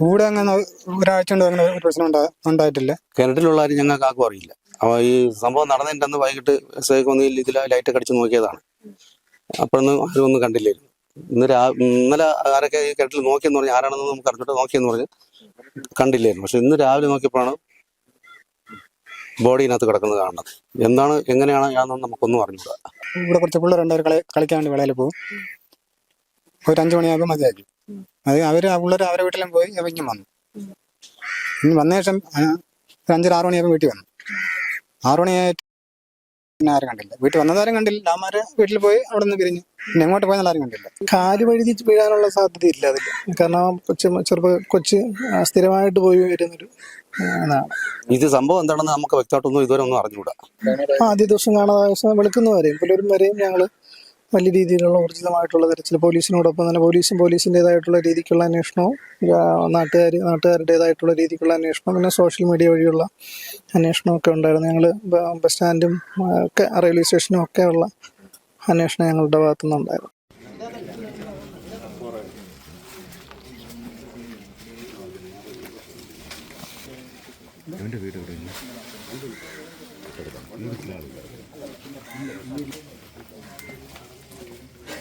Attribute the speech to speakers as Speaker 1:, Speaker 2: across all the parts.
Speaker 1: കൂടെ അങ്ങനെ ഒരാഴ്ച കൊണ്ട് അങ്ങനെ ഒരു പ്രശ്നം ഉണ്ടായിട്ടില്ല.
Speaker 2: കിണറ്റിലുള്ള കാര്യം ഞങ്ങൾക്ക് ആർക്കും അറിയില്ല. അപ്പോൾ ഈ സംഭവം നടന്നതിന്റെ അന്ന് വൈകിട്ട് എസ് ഐ ഒന്ന് ഇതിൽ ലൈറ്റ് ഒക്കെ അടിച്ച് നോക്കിയതാണ്. അപ്പോഴൊന്നും ആരും ഒന്നും കണ്ടില്ലായിരുന്നു. ഇന്ന് രാ ഇന്നലെ ആരൊക്കെ ഈ കിണറ്റിൽ നോക്കിയെന്ന് പറഞ്ഞു ആരാണെന്ന് നമുക്ക് അറിഞ്ഞിട്ട് നോക്കിയെന്ന് പറഞ്ഞ് കണ്ടില്ലായിരുന്നു. പക്ഷെ ഇന്ന് രാവിലെ നോക്കിയപ്പോഴാണ് ബോഡിനകത്ത് കിടക്കുന്നത് കാണുന്നത്. എന്താണ് എങ്ങനെയാണ് ഞാനൊന്നും നമുക്കൊന്നും അറിഞ്ഞൂടാ
Speaker 1: ഇവിടെ കുറച്ച് പിള്ളേരുണ്ട് കളിക്കാൻ വേണ്ടി വിളയിൽ പോകും. ഒരു അഞ്ചു മണിയാകുമ്പോൾ മതിയാക്കി അത് അവർ പിള്ളേർ അവരെ വീട്ടിലും പോയി ഇങ്ങനെ വന്നു. ഇനി വന്ന ശേഷം അഞ്ചര ആറ് മണിയാകുമ്പോൾ വീട്ടിൽ വന്നു. ആറു മണിയായിട്ട് പിന്നെ ആരും കണ്ടില്ല. വീട്ടിൽ വന്നതാരും കണ്ടില്ല. അമ്മമാര് വീട്ടിൽ പോയി അവിടെ നിന്ന് പിരിഞ്ഞു. പിന്നെ എങ്ങോട്ട് പോയെന്നുള്ള ആരും കണ്ടില്ല.
Speaker 3: കാൽ വഴുതി വീഴാനുള്ള സാധ്യത ഇല്ല അതിൽ കാരണം കൊച്ചു ചെറുപ്പ കൊച്ച് സ്ഥിരമായിട്ട് പോയി വരുന്നൊരു
Speaker 2: ഇത് സംഭവം എന്താണെന്ന് നമുക്ക് വ്യക്തമായിട്ടൊന്നും ഇതുവരെ ഒന്നും അറിഞ്ഞുകൂടാ.
Speaker 3: ആദ്യ ദിവസം കാണാതെ ദിവസം വെളുക്കുന്നവരെയും പുലരും വരെയും ഞങ്ങൾ വലിയ രീതിയിലുള്ള ഊർജിതമായിട്ടുള്ള തരത്തിൽ പോലീസിനോടൊപ്പം തന്നെ പോലീസും പോലീസിന്റെതായിട്ടുള്ള രീതിക്കുള്ള അന്വേഷണവും നാട്ടുകാർ നാട്ടുകാരുടേതായിട്ടുള്ള രീതിക്കുള്ള അന്വേഷണം പിന്നെ സോഷ്യൽ മീഡിയ വഴിയുള്ള അന്വേഷണമൊക്കെ ഉണ്ടായിരുന്നു. ഞങ്ങൾ ബസ് സ്റ്റാൻഡും ഒക്കെ റെയിൽവേ സ്റ്റേഷനും ഒക്കെ ഉള്ള അന്വേഷണം ഞങ്ങളുടെ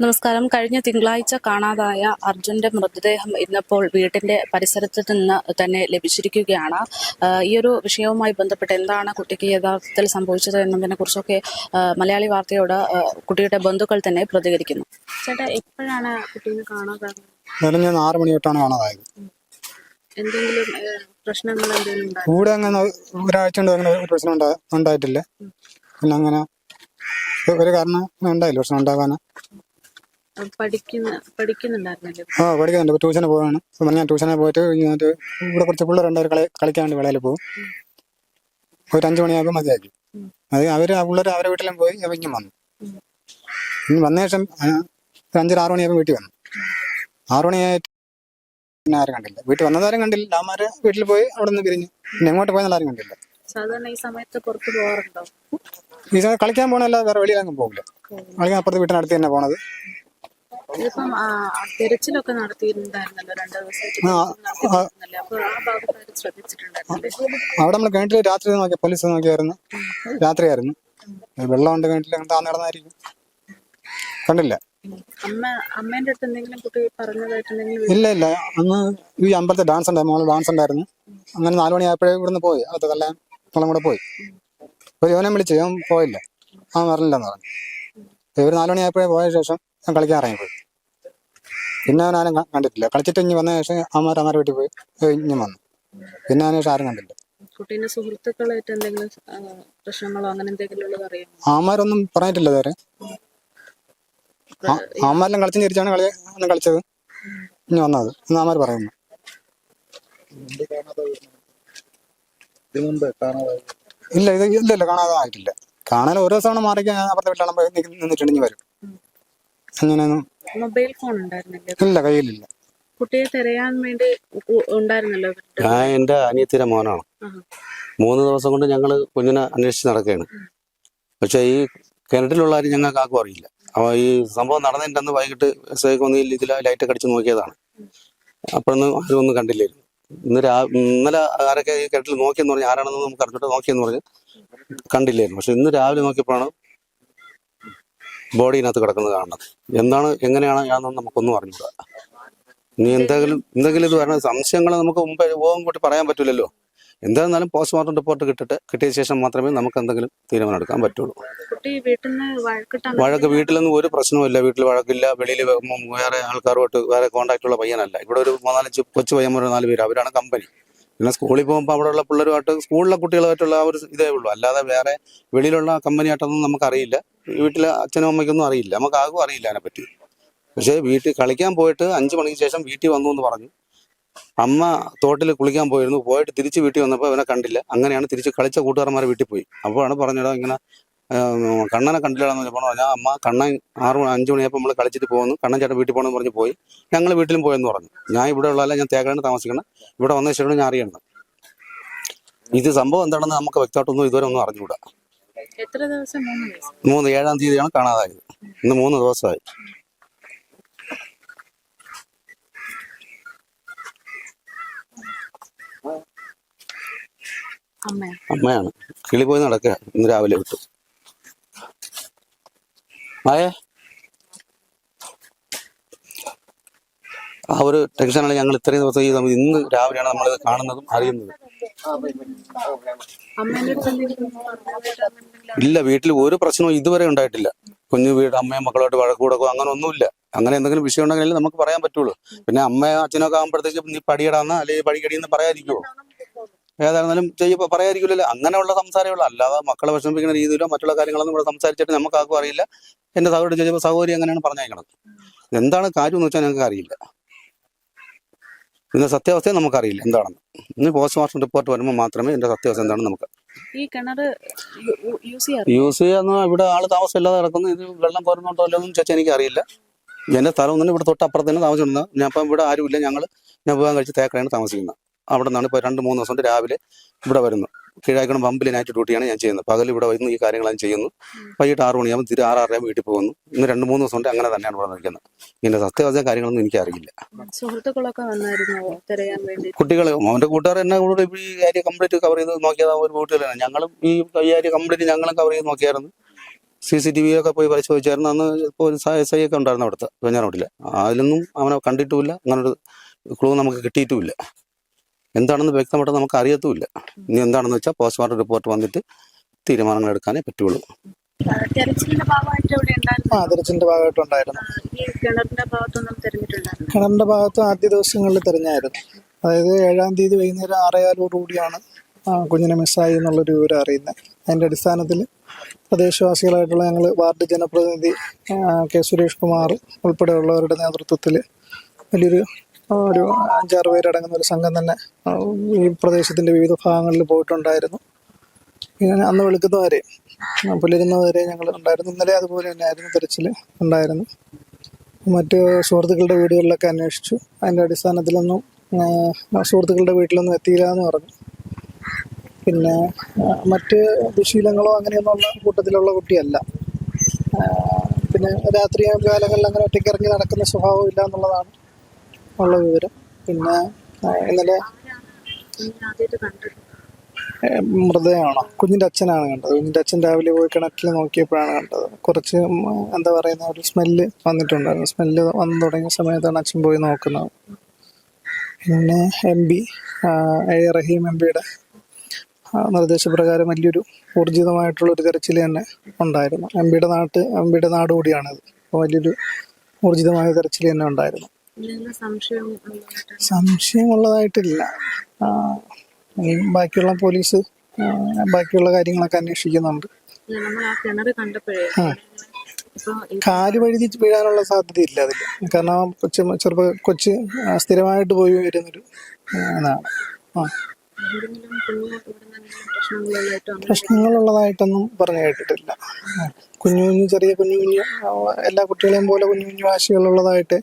Speaker 4: നമസ്കാരം. കഴിഞ്ഞ തിങ്കളാഴ്ച കാണാതായ അർജുന്റെ മൃതദേഹം ഇന്നിപ്പോൾ വീട്ടിന്റെ പരിസരത്ത് നിന്ന് തന്നെ ലഭിച്ചിരിക്കുകയാണ്. ഈ ഒരു വിഷയവുമായി ബന്ധപ്പെട്ട് എന്താണ് കുട്ടിക്ക് യഥാർത്ഥത്തിൽ സംഭവിച്ചത് എന്നതിനെ കുറിച്ചൊക്കെ മലയാളി വാർത്തയോട് കുട്ടിയുടെ ബന്ധുക്കൾ തന്നെ പ്രതികരിക്കുന്നു. ചേട്ടാ എപ്പോഴാണ് കുട്ടീനെ
Speaker 1: കാണാതായത് ആറ് മണി തൊട്ടാണ് കാണാതായത്
Speaker 4: എന്തെങ്കിലും പ്രശ്നങ്ങൾ എന്തെങ്കിലും
Speaker 1: കൂടെ അങ്ങനെ ഒരാഴ്ച കൊണ്ട് അങ്ങനെ ഒരു പ്രശ്നം ഉണ്ടാ- ഉണ്ടായിട്ടില്ല. പിന്നെ അങ്ങനെ ഒരു കാരണം ഉണ്ടായില്ല പ്രശ്നം ഉണ്ടാകാൻ
Speaker 4: പഠിക്കുന്ന പഠിക്കുന്നുണ്ടായിരുന്നല്ലോ?
Speaker 1: ആ പഠിക്കുന്നുണ്ട്. ട്യൂഷന് പോവാണ്. ഞാൻ ട്യൂഷനെ പോയിട്ട് കഴിഞ്ഞിട്ട് ഇവിടെ കുറച്ച് പിള്ളേരുണ്ട് കളി കളിക്കാൻ വേണ്ടി വിളയിൽ പോകും. ഒരു അഞ്ചു മണിയാകുമ്പോൾ മതിയാക്കി അത് അവർ ആ പിള്ളേർ അവരെ വീട്ടിലും പോയി അവ ഇങ്ങും വന്നു. ഇനി വന്ന ശേഷം ആ, ഒരു അഞ്ചര ആറ് മണിയാകുമ്പോൾ വീട്ടിൽ വന്നു. ആറു മണിയായിട്ട് പിന്നെ ആരും കണ്ടില്ല. വീട്ടിൽ വന്നതാരും കണ്ടില്ല. അമ്മമാര് വീട്ടിൽ പോയി അവിടെ നിന്ന് പിരിഞ്ഞു. പിന്നെ എങ്ങോട്ട് പോയെന്നുള്ള ആരും കണ്ടില്ല.
Speaker 4: സാധാരണ ഈ സമയത്ത് പുറത്തു പോകാറുണ്ടോ
Speaker 1: ഈ സമയം കളിക്കാൻ പോകണല്ല വേറെ വെളിയിലങ്ങും പോകില്ല കളിക്കാൻ അപ്പുറത്ത് വീട്ടിനടുത്ത് തന്നെ പോണത്.
Speaker 4: ഇതിപ്പം തിരച്ചിലൊക്കെ നടത്തിയിട്ടുണ്ടായിരുന്നല്ലോ രണ്ടു ദിവസമായിട്ട്
Speaker 1: ആ?
Speaker 4: അപ്പൊ ശ്രദ്ധിച്ചിട്ടുണ്ടായിരുന്നില്ലേ?
Speaker 1: അവിടെ നമ്മൾ കിണറ്റിൽ രാത്രി നോക്കിയ പോലീസ് നോക്കിയായിരുന്നു. രാത്രിയായിരുന്നു. വെള്ളം ഉണ്ട് കിണറ്റിൽ ആ നടന്നായിരിക്കും. കണ്ടില്ല.
Speaker 4: അമ്മ അമ്മേന്റെ അടുത്ത് എന്തെങ്കിലും കുട്ടി പറഞ്ഞതായിട്ട് എന്തെങ്കിലും
Speaker 1: ഇല്ല ഇല്ല. അന്ന് ഈ അമ്പലത്തെ ഡാൻസ് ഉണ്ടായിരുന്നു. മോൾ ഡാൻസ് ഉണ്ടായിരുന്നു. അങ്ങനെ നാലു മണിയായപ്പോഴേ ഇവിടുന്ന് പോയി. അത് കല്ലാൻ കൊള്ളം കൂടെ പോയി. ഒരു യോനെ വിളിച്ചു. ഞാൻ പോയില്ല. അവൻ വരണില്ലെന്ന് പറഞ്ഞു. ഇവർ നാലു മണിയായപ്പോഴേ പോയ ശേഷം ഞാൻ കളിക്കാൻ ഇറങ്ങിപ്പോയി. പിന്നെ അവൻ ആരും കണ്ടിട്ടില്ല. കളിച്ചിട്ട് ഇനി വന്ന ശേഷം അമ്മമാർ അമ്മമാരെ വീട്ടിൽ പോയി ഇനി വന്നു. പിന്നെ അവനെ ശേഷം ആരും കണ്ടില്ല.
Speaker 4: കുട്ടീന്റെ സുഹൃത്തുക്കളായിട്ട് എന്തെങ്കിലും ആ, പ്രശ്നങ്ങളോ അങ്ങനെ എന്തെങ്കിലും ഉള്ളത് അറിയാമോ?
Speaker 1: അമ്മമാരൊന്നും പറഞ്ഞിട്ടില്ല ഇതുവരെ. അമ്മമാരെല്ലാം കളിച്ചും ചിരിച്ചാണ് കളി അന്ന് കളിച്ചത്. ഇനി വന്നത്. എന്ന് അമ്മമാർ പറയുന്നു. ഇല്ല ഇത് ഇല്ല ഇല്ല കാണാതെ ആയിട്ടില്ല കാണാൻ ഓരോ ദിവസമാണ് മാറിക്കാൻ ഞാൻ അപ്പുറത്തെ വീട്ടിലാണ് നിന്നിട്ടുണ്ടെങ്കിൽ വരും. അങ്ങനെയൊന്നും
Speaker 4: മൊബൈൽ ഫോൺ ഉണ്ടായിരുന്നില്ല?
Speaker 1: ഇല്ല കയ്യിലില്ല.
Speaker 4: കുട്ടിയെ തിരയാൻ വേണ്ടി ഉ- ഉണ്ടായിരുന്നല്ലോ? വീട്ടിൽ.
Speaker 2: ഞാൻ എന്റെ അനിയത്തിയുടെ മോനാണ്.
Speaker 4: ആഹാ.
Speaker 2: മൂന്ന് ദിവസം കൊണ്ട് ഞങ്ങൾ കുഞ്ഞിനെ അന്വേഷിച്ച് നടക്കുകയാണ്. പക്ഷേ ഈ കിണറ്റിലുള്ള ആരും ഞങ്ങൾക്ക് ആർക്കും അറിയില്ല. അപ്പോൾ ഈ സംഭവം നടന്നതിന്റെ അന്ന് വൈകിട്ട് എസ് ഐ ഒന്ന് ഇതിൽ ലൈറ്റ് ഒക്കെ അടിച്ച് നോക്കിയതാണ്. അപ്പോഴൊന്നും ആരും ഒന്നും കണ്ടില്ലായിരുന്നു. ഇന്ന് രാ ഇന്നലെ ആരൊക്കെ ഈ കിണറ്റിൽ നോക്കിയെന്ന് പറഞ്ഞാൽ ആരാണെന്ന് നമുക്ക് അറിഞ്ഞിട്ട് നോക്കിയെന്ന് പറഞ്ഞ്. കണ്ടില്ലായിരുന്നു. പക്ഷെ ഇന്ന് രാവിലെ നോക്കിയപ്പോഴാണ് ബോഡിനകത്ത് കിടക്കുന്നത് കാണുന്നത് എന്താണ് എങ്ങനെയാണ് ഞാനൊന്നും നമുക്കൊന്നും അറിഞ്ഞൂടാ. ഇനി എന്തെങ്കിലും എന്തെങ്കിലും ഇത് വരണ. സംശയങ്ങൾ നമുക്ക് മുമ്പ് ഓം കൂട്ടി പറയാൻ പറ്റില്ലല്ലോ. എന്തായിരുന്നാലും പോസ്റ്റ്മോർട്ടം റിപ്പോർട്ട് കിട്ടിട്ട് കിട്ടിയ ശേഷം മാത്രമേ നമുക്ക് എന്തെങ്കിലും തീരുമാനം എടുക്കാൻ പറ്റുള്ളൂ വഴക്ക് വീട്ടിലൊന്നും ഒരു പ്രശ്നവുമില്ല. വീട്ടിൽ വഴക്കില്ല. വെളിയിൽ വേറെ ആൾക്കാരുമായിട്ട് വേറെ കോണ്ടാക്ട് ഉള്ള പയ്യനല്ല. ഇവിടെ ഒരു മൂന്നാലഞ്ച് കൊച്ചു പയ്യന്മാർ നാല് പേര്. അവരാണ് കമ്പനി പിന്നെ സ്കൂളിൽ പോകുമ്പോൾ അവിടെയുള്ള പിള്ളേരുമായിട്ട് സ്കൂളിലെ കുട്ടികളുമായിട്ടുള്ള ആ ഒരു ഇതേ ഉള്ളൂ. അല്ലാതെ വേറെ വെളിയിലുള്ള കമ്പനിയായിട്ടൊന്നും നമുക്കറിയില്ല. വീട്ടിലെ അച്ഛനും അമ്മയ്ക്കൊന്നും അറിയില്ല. നമുക്ക് ആകും അറിയില്ല അതിനെപ്പറ്റി. പക്ഷേ വീട്ടിൽ കളിക്കാൻ പോയിട്ട് അഞ്ച് മണിക്ക് ശേഷം വീട്ടിൽ വന്നു എന്ന് പറഞ്ഞു. അമ്മ തോട്ടിൽ കുളിക്കാൻ പോയിരുന്നു. പോയിട്ട് തിരിച്ച് വീട്ടിൽ വന്നപ്പോൾ അവനെ കണ്ടില്ല. അങ്ങനെയാണ് തിരിച്ച് കളിച്ച കൂട്ടുകാരന്മാരെ വീട്ടിൽ പോയി. അപ്പോഴാണ് പറഞ്ഞത് ഇങ്ങനെ കണ്ണനെ കണ്ടില്ലാന്ന് പറഞ്ഞപ്പോൾ ഞാൻ അമ്മ കണ്ണൻ ആറ് മണി അഞ്ച് മണിയപ്പോൾ നമ്മൾ കളിച്ചിട്ട് പോകുന്നു കണ്ണൻ ചേട്ടൻ വീട്ടിൽ പോകണമെന്ന് പറഞ്ഞ് പോയി. ഞങ്ങൾ വീട്ടിലും പോയെന്ന് പറഞ്ഞു. ഞാൻ ഇവിടെ ഉള്ളതല്ല ഞാൻ തേക്കാണ് താമസിക്കണം. ഇവിടെ വന്ന ശേഷം ഞാൻ അറിയണം ഇത് സംഭവം എന്താണെന്ന് നമുക്ക് വ്യക്തമായിട്ടൊന്നും ഇതുവരെ ഒന്നും അറിഞ്ഞുകൂടാ.
Speaker 4: എത്ര ദിവസം? മൂന്ന്
Speaker 2: ഏഴാം തീയതിയാണ് കാണാതായത്. ഇന്ന് മൂന്ന് ദിവസമായി.
Speaker 4: അമ്മ
Speaker 2: അമ്മയാണ്. കിളി പോയി നടക്കുക. ഇന്ന് രാവിലെ വിട്ടു. ആയേ ആ ഒരു ടെൻഷനാണ് ഞങ്ങൾ ഇത്രയും ദിവസം ഈ ഇന്ന് രാവിലെയാണ് നമ്മൾ കാണുന്നതും അറിയുന്നതും. ഇല്ല വീട്ടിൽ ഒരു പ്രശ്നവും ഇതുവരെ ഉണ്ടായിട്ടില്ല. കുഞ്ഞു വീട് അമ്മയും മക്കളോട്ട് വഴക്കൂടക്കോ അങ്ങനെ ഒന്നുമില്ല. അങ്ങനെ എന്തെങ്കിലും വിഷയം ഉണ്ടെങ്കിൽ നമുക്ക് പറയാൻ പറ്റുള്ളൂ. പിന്നെ അമ്മയോ അച്ഛനൊക്കെ ആകുമ്പോഴത്തേക്ക് നീ പടിയിടാന്ന് അല്ലെങ്കിൽ പടിക്കടിയെന്ന് പറയാതിരിക്കുമോ ഏതായിരുന്നാലും ചെയ്യുമ്പോൾ പറയാതിരിക്കില്ലല്ലോ അങ്ങനെയുള്ള സംസാരമുള്ളൂ അല്ലാതെ മക്കളെ വിഷമിപ്പിക്കുന്ന രീതിയിലോ മറ്റുള്ള കാര്യങ്ങളൊന്നും ഇവിടെ സംസാരിച്ചിട്ട് നമുക്ക് ആർക്കും അറിയില്ല. എന്റെ സഹോദരി ചോദിച്ചപ്പോൾ സഹോദരി അങ്ങനെയാണ് പറഞ്ഞേക്കണത് എന്താണ് കാര്യം എന്ന് വെച്ചാൽ ഞങ്ങൾക്ക് അറിയില്ല. ഇതിന്റെ സത്യാവസ്ഥ നമുക്കറിയില്ല എന്താണെന്ന്. ഇന്ന് പോസ്റ്റ്മോർട്ടം റിപ്പോർട്ട് വരുമ്പോൾ മാത്രമേ ഇതിന്റെ സത്യാവസ്ഥ എന്താണെന്ന് നമുക്ക്.
Speaker 4: ഈ കിണർ യൂസ്
Speaker 2: ചെയ്യാന്ന് ഇവിടെ ആൾ താമസമില്ലാതെ കിടക്കുന്നു. ഇത് വെള്ളം പോരുന്നുണ്ടോ അല്ലെന്ന് ചോദിച്ചാൽ എനിക്ക് അറിയില്ല എന്റെ സ്ഥലം ഒന്നും ഇവിടെ തൊട്ടപ്പുറത്ത് തന്നെ താമസിക്കുന്നത് ഞാൻ ഇപ്പം ഇവിടെ ആരുമില്ല. ഞങ്ങൾ ഞാൻ പോകാൻ കഴിച്ച് തേക്കടയാണ് താമസിക്കുന്നത്. അവിടെ നിന്നാണ് ഇപ്പോൾ രണ്ട് മൂന്ന് ദിവസം കൊണ്ട് രാവിലെ ഇവിടെ വരുന്നു കീഴാക്കണം പമ്പിൽ നൈറ്റ് ഡ്യൂട്ടിയാണ് ഞാൻ ചെയ്യുന്നത്. പകൽ ഇവിടെ വരുന്നു ഈ കാര്യങ്ങളാണ് ചെയ്യുന്നു. വൈകിട്ട് ആറ് മണിയാകുമ്പോൾ തിരി ആറ് ആറാറര വീട്ടിൽ പോകുന്നു. ഇന്ന് രണ്ട് മൂന്ന് ദിവസം കൊണ്ട് അങ്ങനെ തന്നെയാണ് ഇവിടെ നിൽക്കുന്നത്. ഇതിന്റെ സത്യാവസ്ഥ കാര്യങ്ങളൊന്നും
Speaker 4: തിരയാൻ വേണ്ടി.
Speaker 2: കുട്ടികൾ അവന്റെ കൂട്ടുകാർ എന്നെ കൂടെ ഈ കാര്യം കംപ്ലീറ്റ് കവർ ചെയ്ത് നോക്കിയത് ഒരു വീട്ടിലാണ് ഞങ്ങളും ഈ കാര്യം ഏരിയ കംപ്ലീറ്റ് ഞങ്ങളും കവർ ചെയ്ത് നോക്കിയായിരുന്നു. സി സി ടി വി ഒക്കെ പോയി പരിശോധിച്ചായിരുന്നു. അന്ന് ഇപ്പോൾ ഒരു എസ് ഐ ഒക്കെ ഉണ്ടായിരുന്നു അവിടുത്തെ. വെഞ്ഞാറോട്ടിൽ അതിലൊന്നും അവനെ കണ്ടിട്ടുമില്ല. അങ്ങനെ ഒരു ക്ലൂ നമുക്ക് കിട്ടിയിട്ടുമില്ല. എന്താണെന്ന് വ്യക്തമായിട്ട് നമുക്ക് അറിയത്തുമില്ല ഇനി എന്താണെന്ന് വെച്ചാൽ പോസ്റ്റ്മോർട്ടം റിപ്പോർട്ട് വന്നിട്ട് തീരുമാനങ്ങൾ എടുക്കാനേ പറ്റുള്ളൂ.
Speaker 4: തെരച്ചിലിന്റെ ഭാഗമായിട്ട് ഉണ്ടായിരുന്നു? കിണറിന്റെ
Speaker 3: ഭാഗത്ത് ആദ്യ ദിവസങ്ങളിൽ തെരഞ്ഞായിരുന്നു. അതായത് ഏഴാം തീയതി വൈകുന്നേരം ആറേകാലോടുകൂടിയാണ് കുഞ്ഞിനെ മിസ്സായി എന്നുള്ളൊരു വിവരം അറിയുന്നത്. അതിന്റെ അടിസ്ഥാനത്തിൽ പ്രദേശവാസികളായിട്ടുള്ള ഞങ്ങൾ വാർഡ് ജനപ്രതിനിധി കെ സുരേഷ് കുമാർ ഉൾപ്പെടെയുള്ളവരുടെ നേതൃത്വത്തിൽ വലിയൊരു ഒരു അഞ്ചാറ് പേരടങ്ങുന്ന ഒരു സംഘം തന്നെ ഈ പ്രദേശത്തിന്റെ വിവിധ ഭാഗങ്ങളിൽ പോയിട്ടുണ്ടായിരുന്നു. ഇങ്ങനെ അന്ന് വെളുക്കുന്നവരെ പുലരുന്നവരെ ഞങ്ങൾ ഉണ്ടായിരുന്നു. ഇന്നലെ അതുപോലെ തന്നെയായിരുന്നു തെരച്ചിൽ ഉണ്ടായിരുന്നു. മറ്റ് സുഹൃത്തുക്കളുടെ വീടുകളിലൊക്കെ അന്വേഷിച്ചു. അതിന്റെ അടിസ്ഥാനത്തിലൊന്നും സുഹൃത്തുക്കളുടെ വീട്ടിലൊന്നും എത്തിയില്ല എന്ന് പറഞ്ഞു. പിന്നെ മറ്റ് ദുശീലങ്ങളോ അങ്ങനെയൊന്നുള്ള കൂട്ടത്തിലുള്ള കുട്ടിയല്ല. പിന്നെ രാത്രി കാലങ്ങളിൽ അങ്ങനെ ഒറ്റയ്ക്ക് ഇറങ്ങി നടക്കുന്ന സ്വഭാവം ഇല്ല എന്നുള്ളതാണ്. ഉള്ള വിവരം. പിന്നെ ഇന്നലെ മൃതയാണോ കുഞ്ഞിന്റെ അച്ഛനാണ് കണ്ടത്. കുഞ്ഞിന്റെ അച്ഛൻ രാവിലെ പോയി കിണറ്റിൽ നോക്കിയപ്പോഴാണ് കണ്ടത്. കുറച്ച് എന്താ പറയുന്ന ഒരു സ്മെല്ല് വന്നിട്ടുണ്ടായിരുന്നു. സ്മെല്ല് വന്നു തുടങ്ങിയ സമയത്താണ് അച്ഛൻ പോയി നോക്കുന്നത്. പിന്നെ M P A Rahim M പിയുടെ നിർദ്ദേശപ്രകാരം വലിയൊരു ഊർജിതമായിട്ടുള്ള ഒരു തെരച്ചിൽ തന്നെ ഉണ്ടായിരുന്നു. എം പിയുടെ നാട്ട് എം പിയുടെ നാട് കൂടിയാണിത്. അപ്പോൾ വലിയൊരു ഊർജിതമായ തെരച്ചിൽ തന്നെ ഉണ്ടായിരുന്നു. സംശയമുള്ളതായിട്ടില്ല. ബാക്കിയുള്ള പോലീസ് ബാക്കിയുള്ള കാര്യങ്ങളൊക്കെ അന്വേഷിക്കുന്നുണ്ട്. കാൽ വഴുതി വീഴാനുള്ള സാധ്യതയില്ല അതിൽ കാരണം കൊച്ചു ചെറുപ്പ കൊച്ച് സ്ഥിരമായിട്ട് പോയി വരുന്നൊരു ഇതാണ് ആ. പ്രശ്നങ്ങളുള്ളതായിട്ടൊന്നും പറഞ്ഞു കേട്ടിട്ടില്ല. കുഞ്ഞു കുഞ്ഞു ചെറിയ കുഞ്ഞു കുഞ്ഞു എല്ലാ കുട്ടികളെയും പോലെ കുഞ്ഞു കുഞ്ഞു വാശികളുള്ളതായിട്ട്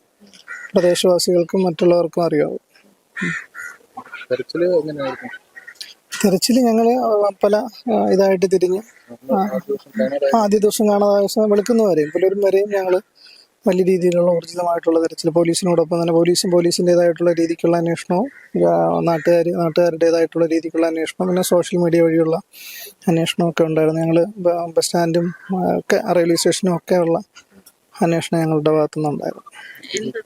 Speaker 3: പ്രദേശവാസികൾക്കും മറ്റുള്ളവർക്കും അറിയാവും. തെരച്ചിൽ ഞങ്ങൾ പല ഇതായിട്ട് തിരിഞ്ഞ് ആദ്യ ദിവസം കാണാതെ ദിവസം വെളുക്കുന്നവരെയും പുലരും വരെയും ഞങ്ങൾ വലിയ രീതിയിലുള്ള ഊർജിതമായിട്ടുള്ള തെരച്ചിൽ പോലീസിനോടൊപ്പം തന്നെ പോലീസും പോലീസിന്റെതായിട്ടുള്ള രീതിക്കുള്ള അന്വേഷണവും നാട്ടുകാർ നാട്ടുകാരുടേതായിട്ടുള്ള രീതിക്കുള്ള അന്വേഷണം പിന്നെ സോഷ്യൽ മീഡിയ വഴിയുള്ള അന്വേഷണമൊക്കെ ഉണ്ടായിരുന്നു. ഞങ്ങൾ ബസ് സ്റ്റാൻഡും ഒക്കെ റെയിൽവേ സ്റ്റേഷനും ഒക്കെ ഉള്ള അന്വേഷണം ഞങ്ങളുടെ ഭാഗത്തുനിന്ന്
Speaker 4: ഉണ്ടായിരുന്നു.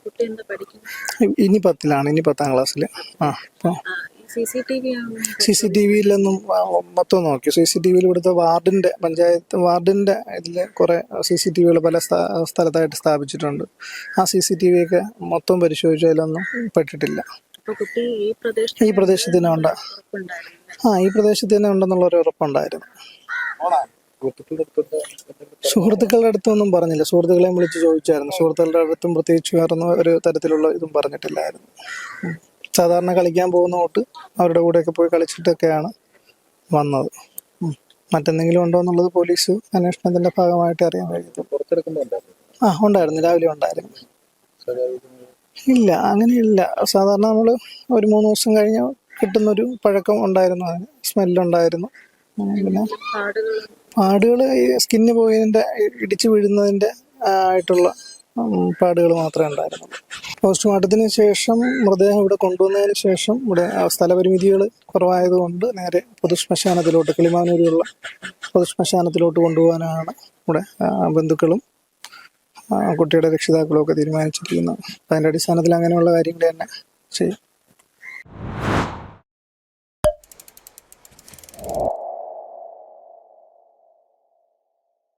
Speaker 4: കുട്ടി എന്താ പഠിക്കുന്നത്?
Speaker 3: ഇനി പത്തിലാണ് ഇനി പത്താം ക്ലാസ്സിൽ ആ അപ്പോൾ
Speaker 4: C C T V
Speaker 3: C C T വിയിലൊന്നും മൊത്തം നോക്കി. സി സി ടി വിയിൽ ഇവിടുത്തെ വാർഡിന്റെ പഞ്ചായത്ത് വാർഡിന്റെ ഇതിൽ കുറേ സി സി ടി വികൾ പല സ്ഥലത്തായിട്ട് സ്ഥാപിച്ചിട്ടുണ്ട്. ആ സി സി ടി വി ഒക്കെ മൊത്തം പരിശോധിച്ചതിലൊന്നും പെട്ടിട്ടില്ല.
Speaker 4: കുട്ടി ഈ പ്രദേശത്ത്
Speaker 3: ഈ പ്രദേശത്ത് തന്നെ ഉണ്ട് ആ ഈ പ്രദേശത്ത് തന്നെ ഉണ്ടെന്നുള്ള ഒരു ഉറപ്പുണ്ടായിരുന്നു
Speaker 5: സുഹൃത്തുക്കളുടെ
Speaker 3: അടുത്തൊന്നും പറഞ്ഞില്ല. സുഹൃത്തുക്കളെയും വിളിച്ച് ചോദിച്ചായിരുന്നു. സുഹൃത്തുക്കളുടെ അടുത്തും പ്രത്യേകിച്ച് വേറൊന്നും ഒരു തരത്തിലുള്ള ഇതും പറഞ്ഞിട്ടില്ലായിരുന്നു. സാധാരണ കളിക്കാൻ പോകുന്ന തൊട്ട് അവരുടെ കൂടെയൊക്കെ പോയി കളിച്ചിട്ടൊക്കെയാണ് വന്നത്. മറ്റെന്തെങ്കിലും ഉണ്ടോ എന്നുള്ളത് പോലീസ് അന്വേഷണത്തിന്റെ ഭാഗമായിട്ട് അറിയാൻ
Speaker 5: കഴിഞ്ഞു
Speaker 3: ആ ഉണ്ടായിരുന്നു. രാവിലെ ഉണ്ടായിരുന്നു. ഇല്ല അങ്ങനെയില്ല. സാധാരണ നമ്മൾ ഒരു മൂന്ന് ദിവസം കഴിഞ്ഞ് കിട്ടുന്നൊരു പഴക്കം ഉണ്ടായിരുന്നു. അതിന് സ്മെല്ലുണ്ടായിരുന്നു പിന്നെ പാടുകൾ ഈ സ്കിന്ന് പോയതിന്റെ ഇടിച്ചു വീഴുന്നതിന്റെ ആയിട്ടുള്ള പാടുകൾ മാത്രമേ ഉണ്ടായിരുന്നുള്ളൂ. പോസ്റ്റ്മോർട്ടത്തിന് ശേഷം മൃതദേഹം ഇവിടെ കൊണ്ടുവന്നതിന് ശേഷം ഇവിടെ സ്ഥലപരിമിതികൾ കുറവായതുകൊണ്ട് നേരെ പൊതുശ്മശാനത്തിലോട്ട് കിളിമാനൂരിലുള്ള പൊതുശ്മശാനത്തിലോട്ട് കൊണ്ടുപോകാനാണ് ഇവിടെ ബന്ധുക്കളും കുട്ടിയുടെ രക്ഷിതാക്കളും ഒക്കെ തീരുമാനിച്ചിരിക്കുന്നത്. അതിന്റെ അടിസ്ഥാനത്തിൽ അങ്ങനെയുള്ള കാര്യങ്ങൾ തന്നെ ചെയ്യും.